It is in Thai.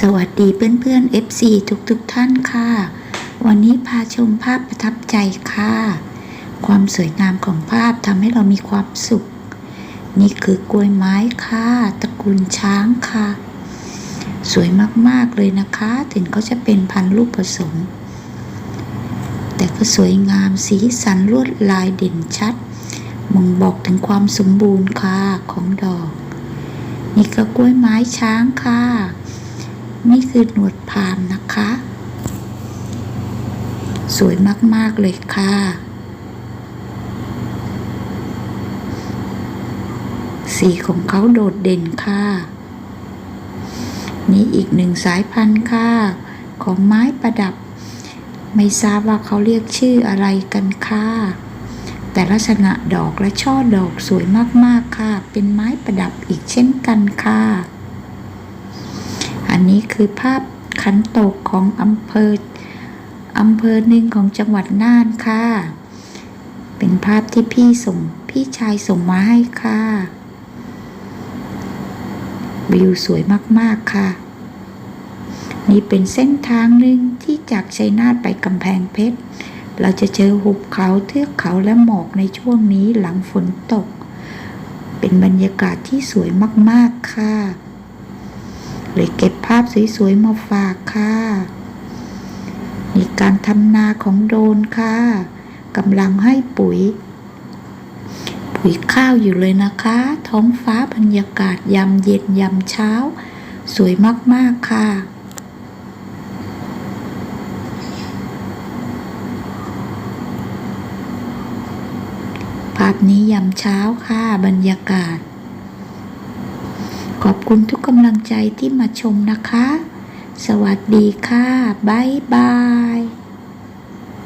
สวัสดีเพื่อนๆ FC ทุกๆทท่านค่ะ วันนี้พาชมภาพประทับใจค่ะ ความสวยงามของภาพทำให้เรามีความสุข นี่คือกล้วยไม้ค่ะ ตระกูลช้างค่ะ สวยมากๆเลยนะคะ ถึงเขาจะเป็นพันธุ์ลูกผสม แต่ก็สวยงามสีสันลวดลายเด่นชัดมองบอกถึงความสมบูรณ์ค่ะของดอก นี่ก็กล้วยไม้ช้างค่ะ นี่คือหนวดพามนะคะ สวยมาก ๆ เลยค่ะ สีของเขาโดดเด่นค่ะ นี่อีกหนึ่งสายพันธุ์ค่ะ ของไม้ประดับ ไม่ทราบว่าเขาเรียกชื่ออะไรกันค่ะแต่ลักษณะดอกและช่อดอกสวยมาก ๆ ค่ะ เป็นไม้ประดับอีกเช่นกันค่ะ อันนี้คือภาพขันโตกของอำเภออำเภอหนึ่งของจังหวัดน่านค่ะ เป็นภาพที่พี่ส่งพี่ชายส่งมาให้ค่ะ วิวสวยมากๆค่ะ นี่เป็นเส้นทางหนึ่งที่จากชัยนาทไปกำแพงเพชร เราจะเจอหุบเขาเทือกเขาและหมอกในช่วงนี้หลังฝนตก เป็นบรรยากาศที่สวยมากๆค่ะ เลยเก็บภาพสวยๆมาฝากค่ะนี่การทำนาของโดนค่ะกำลังให้ปุ๋ย ปุ๋ยข้าวอยู่เลยนะคะ ท้องฟ้าบรรยากาศยามเย็นยามเช้า สวยมากๆค่ะภาพนี้ยามเช้าค่ะบรรยากาศ ขอบคุณทุกกำลังใจที่มาชมนะคะ สวัสดีค่ะ บ๊ายบาย